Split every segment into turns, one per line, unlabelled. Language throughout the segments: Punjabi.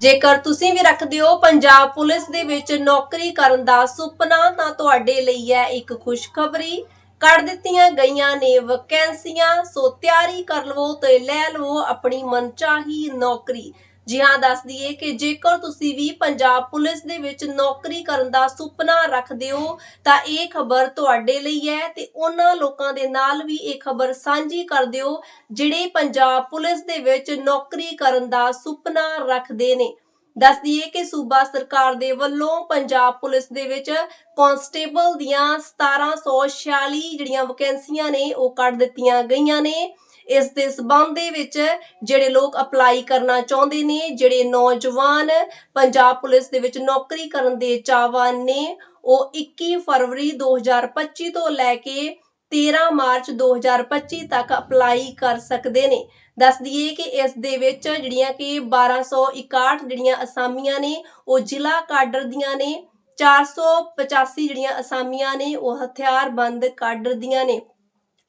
ਜੇਕਰ ਤੁਸੀਂ ਵੀ ਰੱਖਦੇ ਹੋ, ਪੰਜਾਬ ਪੁਲਿਸ ਦੇ ਵਿੱਚ ਨੌਕਰੀ ਕਰਨ ਦਾ ਸੁਪਨਾ ਤਾਂ ਤੁਹਾਡੇ ਲਈ ਹੈ ਇੱਕ ਖੁਸ਼ਖਬਰੀ। ਕੱਢ ਦਿੱਤੀਆਂ ਗਈਆਂ ਨੇ ਵੈਕੈਂਸੀਆਂ, ਸੋ ਤਿਆਰੀ ਕਰ ਲਵੋ ਤੇ ਲੈ ਲਵੋ ਆਪਣੀ ਮਨਚਾਹੀ ਨੌਕਰੀ। ਜੀ ਹਾਂ, ਦੱਸ ਦਈਏ ਕਿ ਜੇਕਰ ਤੁਸੀਂ ਵੀ ਪੰਜਾਬ ਪੁਲਿਸ ਦੇ ਵਿੱਚ ਨੌਕਰੀ ਕਰਨ ਦਾ ਸੁਪਨਾ ਰੱਖਦੇ ਹੋ, ਤਾਂ ਇਹ ਖਬਰ ਤੁਹਾਡੇ ਲਈ ਹੈ ਤੇ ਉਹਨਾਂ ਲੋਕਾਂ ਦੇ ਨਾਲ ਵੀ ਇਹ ਖਬਰ ਸਾਂਝੀ ਕਰ ਦਿਓ, ਜਿਹੜੇ ਪੰਜਾਬ ਪੁਲਿਸ ਦੇ ਵਿੱਚ ਨੌਕਰੀ ਕਰਨ ਦਾ ਸੁਪਨਾ ਰੱਖਦੇ ਨੇ। ਦੱਸ ਦਈਏ ਕਿ ਸੂਬਾ ਸਰਕਾਰ ਦੇ ਵੱਲੋਂ ਪੰਜਾਬ ਪੁਲਿਸ ਦੇ ਵਿੱਚ ਕਾਂਸਟੇਬਲ ਦੀਆਂ 1746 ਜਿਹੜੀਆਂ ਵੈਕੈਂਸੀਆਂ ਨੇ, ਉਹ ਕੱਢ ਦਿੱਤੀਆਂ ਗਈਆਂ ਨੇ। ਇਸ ਦੇ ਸਬੰਧ ਦੇ ਵਿੱਚ ਜਿਹੜੇ ਲੋਕ ਅਪਲਾਈ ਕਰਨਾ ਚਾਹੁੰਦੇ ਨੇ, ਜਿਹੜੇ ਨੌਜਵਾਨ ਪੰਜਾਬ ਪੁਲਿਸ ਦੇ ਵਿੱਚ ਨੌਕਰੀ ਕਰਨ ਦੇ ਚਾਹਵਾਨ ਨੇ, ਉਹ 21 ਫਰਵਰੀ 2025 ਤੋਂ ਲੈ ਕੇ 13 ਮਾਰਚ 2025 ਤੱਕ ਅਪਲਾਈ ਕਰ ਸਕਦੇ ਨੇ। ਦੱਸ ਦਈਏ ਕਿ ਇਸ ਦੇ ਵਿੱਚ ਜਿਹੜੀਆਂ ਕਿ 1261 ਜਿਹੜੀਆਂ ਅਸਾਮੀਆਂ ਨੇ, ਉਹ ਜ਼ਿਲ੍ਹਾ ਕਾਡਰ ਦੀਆਂ ਨੇ 485 ਜਿਹੜੀਆਂ ਅਸਾਮੀਆਂ ਨੇ, ਉਹ ਹਥਿਆਰਬੰਦ ਕਾਡਰ ਦੀਆਂ ਨੇ।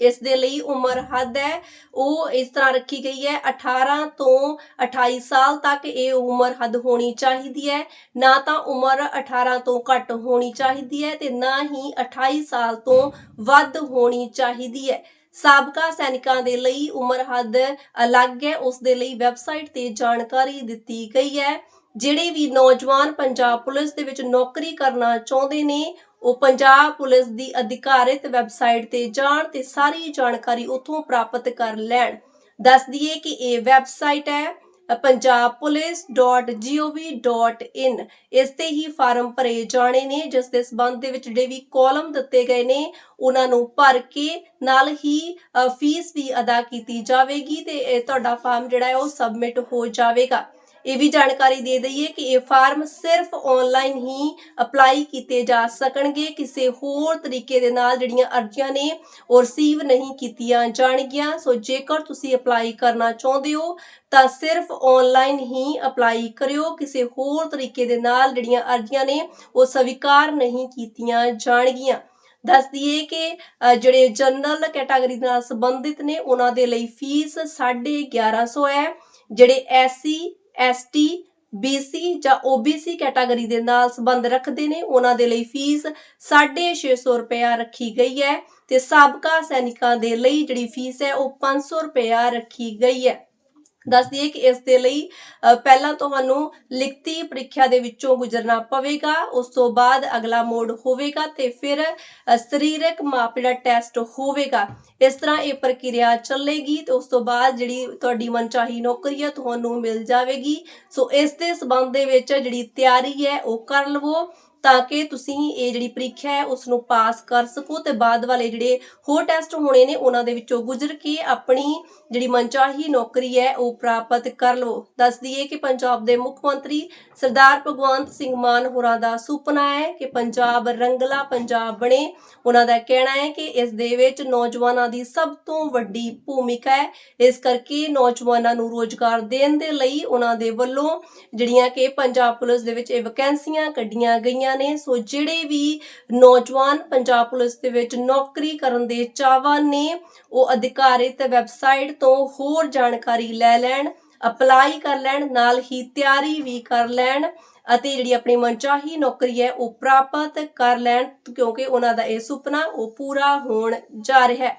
ਇਸ ਦੇ ਲਈ ਉਮਰ ਹੱਦ ਹੈ। ਉਹ ਇਸ ਤਰ੍ਹਾਂ ਰੱਖੀ ਗਈ ਹੈ 18 ਤੋਂ 28 ਸਾਲ ਤੱਕ ਇਹ ਉਮਰ ਹੱਦ ਹੋਣੀ ਚਾਹੀਦੀ ਹੈ। ਨਾ ਤਾਂ ਉਮਰ 18 ਤੋਂ ਘੱਟ ਹੋਣੀ ਚਾਹੀਦੀ ਹੈ ਤੇ ਨਾ ਹੀ 28 ਸਾਲ ਤੋਂ ਵੱਧ ਹੋਣੀ ਚਾਹੀਦੀ ਹੈ। ਸਾਬਕਾ ਸੈਨਿਕਾਂ ਦੇ ਲਈ ਉਮਰ ਹੱਦ ਅਲੱਗ ਹੈ। ਉਸ ਦੇ ਲਈ ਵੈਬਸਾਈਟ ਤੇ ਜਾਣਕਾਰੀ ਦਿੱਤੀ ਗਈ ਹੈ। ਜਿਹੜੇ ਵੀ ਨੌਜਵਾਨ ਪੰਜਾਬ ਪੁਲਿਸ ਦੇ ਵਿੱਚ ਨੌਕਰੀ ਕਰਨਾ ਚਾਹੁੰਦੇ ਨੇ, ਉਹ ਪੰਜਾਬ ਪੁਲਿਸ ਦੀ ਅਧਿਕਾਰਿਤ ਵੈਬਸਾਈਟ ਤੇ ਜਾਣ ਤੇ ਸਾਰੀ ਜਾਣਕਾਰੀ ਉੱਥੋਂ ਪ੍ਰਾਪਤ ਕਰ ਲੈਣ। ਦੱਸ ਦਈਏ ਕਿ ਇਹ ਵੈਬਸਾਈਟ ਹੈ punjabpolice.gov.in ਇਸ ਤੇ ਹੀ ਫਾਰਮ ਭਰੇ ਜਾਣੇ ਨੇ, ਜਿਸ ਦੇ ਸਬੰਧ ਦੇ ਵਿੱਚ ਜਿਹੜੇ ਵੀ ਕਾਲਮ ਦਿੱਤੇ ਗਏ ਨੇ, ਉਹਨਾਂ ਨੂੰ ਭਰ ਕੇ ਨਾਲ ਹੀ ਫੀਸ ਵੀ ਅਦਾ ਕੀਤੀ ਜਾਵੇਗੀ ਤੇ ਤੁਹਾਡਾ ਫਾਰਮ ਜਿਹੜਾ ਹੈ ਉਹ ਸਬਮਿਟ ਹੋ ਜਾਵੇਗਾ। ਇਹ ਵੀ ਜਾਣਕਾਰੀ ਦੇ ਦਈਏ ਕਿ ਇਹ ਫਾਰਮ ਸਿਰਫ ਆਨਲਾਈਨ ਹੀ ਅਪਲਾਈ ਕੀਤੇ ਜਾ ਸਕਣਗੇ। ਕਿਸੇ ਹੋਰ ਤਰੀਕੇ ਦੇ ਨਾਲ ਜਿਹੜੀਆਂ ਅਰਜ਼ੀਆਂ ਨੇ ਉਹ ਰਿਸੀਵ ਨਹੀਂ ਕੀਤੀਆਂ ਜਾਣਗੀਆਂ। ਸੋ ਜੇਕਰ ਤੁਸੀਂ ਅਪਲਾਈ ਕਰਨਾ ਚਾਹੁੰਦੇ ਹੋ, ਤਾਂ ਸਿਰਫ ਆਨਲਾਈਨ ਹੀ ਅਪਲਾਈ ਕਰਿਓ। ਕਿਸੇ ਹੋਰ ਤਰੀਕੇ ਦੇ ਨਾਲ ਜਿਹੜੀਆਂ ਅਰਜ਼ੀਆਂ ਨੇ, ਉਹ ਸਵੀਕਾਰ ਨਹੀਂ ਕੀਤੀਆਂ ਜਾਣਗੀਆਂ। ਦੱਸ ਦਈਏ ਕਿ ਜਿਹੜੇ ਜਨਰਲ ਕੈਟਾਗਰੀ ਨਾਲ ਸੰਬੰਧਿਤ ਨੇ, ਉਹਨਾਂ ਦੇ ਲਈ ਫੀਸ 1150 ਹੈ। ਜਿਹੜੇ ਐਸਸੀ ਐਸਟੀ BC ਜਾਂ OBC ਕੈਟਾਗਰੀ ਦੇ ਨਾਲ ਸੰਬੰਧ ਰੱਖਦੇ ਨੇ। ਉਹਨਾਂ ਦੇ ਲਈ ਫੀਸ 650 ਰੁਪਇਆ ਰੱਖੀ ਗਈ ਹੈ ਤੇ ਸਾਬਕਾ ਸੈਨਿਕਾਂ ਦੇ ਲਈ ਜਿਹੜੀ ਫੀਸ ਹੈ ਉਹ 500 ਰੁਪਇਆ ਰੱਖੀ ਗਈ ਹੈ। ਦੱਸ ਦਈਏ ਕਿ ਇਸ ਦੇ ਲਈ ਪਹਿਲਾਂ ਤੁਹਾਨੂੰ ਲਿਖਤੀ ਪ੍ਰੀਖਿਆ ਦੇ ਵਿੱਚੋਂ ਗੁਜ਼ਰਨਾ ਪਵੇਗਾ, ਉਸ ਤੋਂ ਬਾਅਦ ਅਗਲਾ ਮੋੜ ਹੋਵੇਗਾ ਤੇ ਫਿਰ ਸਰੀਰਕ ਮਾਪ ਦਾ ਟੈਸਟ ਹੋਵੇਗਾ। ਇਸ ਤਰ੍ਹਾਂ ਇਹ ਪ੍ਰਕਿਰਿਆ ਚੱਲੇਗੀ ਤੇ ਉਸ ਤੋਂ ਬਾਅਦ ਜਿਹੜੀ ਤੁਹਾਡੀ ਮਨਚਾਹੀ ਨੌਕਰੀ ਹੈ, ਤੁਹਾਨੂੰ ਮਿਲ ਜਾਵੇਗੀ। ਸੋ ਇਸ ਦੇ ਸਬੰਧ ਦੇ ਵਿੱਚ ਜਿਹੜੀ ਤਿਆਰੀ ਹੈ, ਉਹ ਕਰ ਲਵੋ। ਤਾਂ ਕਿ ਤੁਸੀਂ ਇਹ ਜਿਹੜੀ ਪ੍ਰੀਖਿਆ ਹੈ ਉਸ ਨੂੰ ਪਾਸ ਕਰ ਸਕੋ ਤੇ ਬਾਅਦ ਵਾਲੇ ਜਿਹੜੇ ਹੋਰ ਟੈਸਟ ਹੋਣੇ ਨੇ, ਉਹਨਾਂ ਦੇ ਵਿੱਚੋਂ ਗੁਜ਼ਰ ਕੇ ਆਪਣੀ ਜਿਹੜੀ ਮਨਚਾਹੀ ਨੌਕਰੀ ਹੈ, ਉਹ ਪ੍ਰਾਪਤ ਕਰ ਲਵੋ ਦੱਸ ਦਈਏ ਕਿ ਪੰਜਾਬ ਦੇ ਮੁੱਖ ਮੰਤਰੀ ਸਰਦਾਰ ਭਗਵੰਤ ਸਿੰਘ ਮਾਨ ਹੋਰਾਂ ਦਾ ਸੁਪਨਾ ਹੈ ਕਿ ਪੰਜਾਬ ਰੰਗਲਾ ਪੰਜਾਬ ਬਣੇ। ਉਹਨਾਂ ਦਾ ਕਹਿਣਾ ਹੈ ਕਿ ਇਸ ਦੇ ਵਿੱਚ ਨੌਜਵਾਨਾਂ ਦੀ ਸਭ ਤੋਂ ਵੱਡੀ ਭੂਮਿਕਾ ਹੈ। ਇਸ ਕਰਕੇ ਨੌਜਵਾਨਾਂ ਨੂੰ ਰੋਜ਼ਗਾਰ ਦੇਣ ਦੇ ਲਈ ਉਹਨਾਂ ਦੇ ਵੱਲੋਂ ਜਿਹੜੀਆਂ ਕਿ ਪੰਜਾਬ ਪੁਲਿਸ ਦੇ ਵਿੱਚ ਇਹ ਵੈਕੈਂਸੀਆਂ ਕੱਢੀਆਂ ਗਈਆਂ ਨੇ। ਸੋ ਜਿਹੜੇ ਵੀ ਨੌਜਵਾਨ ਪੰਜਾਬ ਪੁਲਿਸ ਦੇ ਵਿੱਚ ਨੌਕਰੀ ਕਰਨ ਦੇ ਚਾਹਵਾਨ ਨੇ, ਉਹ ਅਧਿਕਾਰਿਤ ਵੈਬਸਾਈਟ ਤੋਂ ਹੋਰ ਜਾਣਕਾਰੀ ਲੈ ਲੈਣ, ਅਪਲਾਈ ਕਰ ਲੈਣ, ਨਾਲ ਹੀ ਤਿਆਰੀ ਵੀ ਕਰ ਲੈਣ ਅਤੇ ਜਿਹੜੀ ਆਪਣੀ ਮਨਚਾਹੀ ਨੌਕਰੀ ਹੈ, ਉਹ ਪ੍ਰਾਪਤ ਕਰ ਲੈਣ ਕਿਉਂਕਿ ਉਹਨਾਂ ਦਾ ਇਹ ਸੁਪਨਾ ਉਹ ਪੂਰਾ ਹੋਣ ਜਾ ਰਿਹਾ ਹੈ।